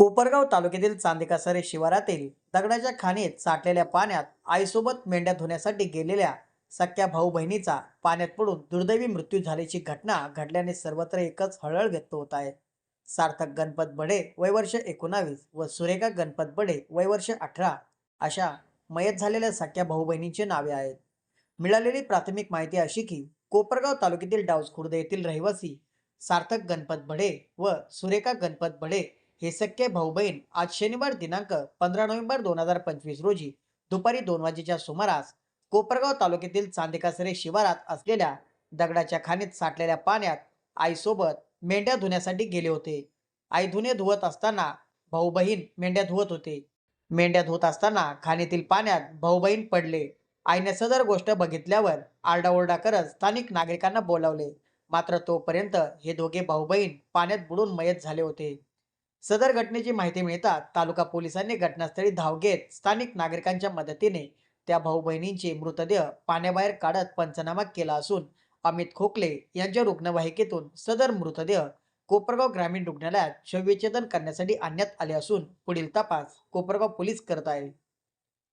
कोपरगाव तालुक्यातील चांदिकासरे शिवारातील दगडाच्या खाणीत साठलेल्या पाण्यात आईसोबत मेंढ्या धुण्यासाठी गेलेल्या सख्या भाऊ बहिणीचा पाण्यात पडून दुर्दैवी मृत्यू झाल्याची घटना घडल्याने सर्वत्र एकच हळहळ व्यक्त होत आहे. सार्थक गणपत बडे वयवर्ष एकोणावीस व सुरेखा गणपत बडे वयवर्ष अठरा अशा मयत झालेल्या सख्या भाऊ बहिणींची नावे आहेत. मिळालेली प्राथमिक माहिती अशी की कोपरगाव तालुक्यातील डाऊस खुर्द येथील रहिवासी सार्थक गणपत बडे व सुरेखा गणपत बडे हे सख्खे भाऊ बहीण आज शनिवार दिनांक पंधरा नोव्हेंबर दोन हजार पंचवीस रोजी दुपारी दोन वाजेच्या सुमारास कोपरगाव तालुक्यातील चांदेकासरे शिवारात असलेल्या दगडाच्या खाणीत साठलेल्या पाण्यात आईसोबत मेंढ्या धुण्यासाठी गेले होते. आई धुणे धुवत असताना भाऊ बहीण मेंढ्या धुवत होते. मेंढ्या धुवत असताना खाणीतील पाण्यात भाऊ बहीण पडले. आईने सदर गोष्ट बघितल्यावर आरडाओरडा करत स्थानिक नागरिकांना बोलावले. मात्र तोपर्यंत हे दोघे भाऊ बहीण पाण्यात बुडून मयत झाले होते. सदर घटनेची माहिती मिळताच तालुका पोलिसांनी घटनास्थळी धाव घेत स्थानिक नागरिकांच्या मदतीने त्या भाऊ बहिणींचे मृतदेह पाण्याबाहेर काढत पंचनामा केला असून अमित खोकले यांच्या रुग्णवाहिकेतून सदर मृतदेह कोपरगाव ग्रामीण रुग्णालयात शवविच्छेदन करण्यासाठी आणण्यात आले असून पुढील तपास कोपरगाव पोलीस करत आहे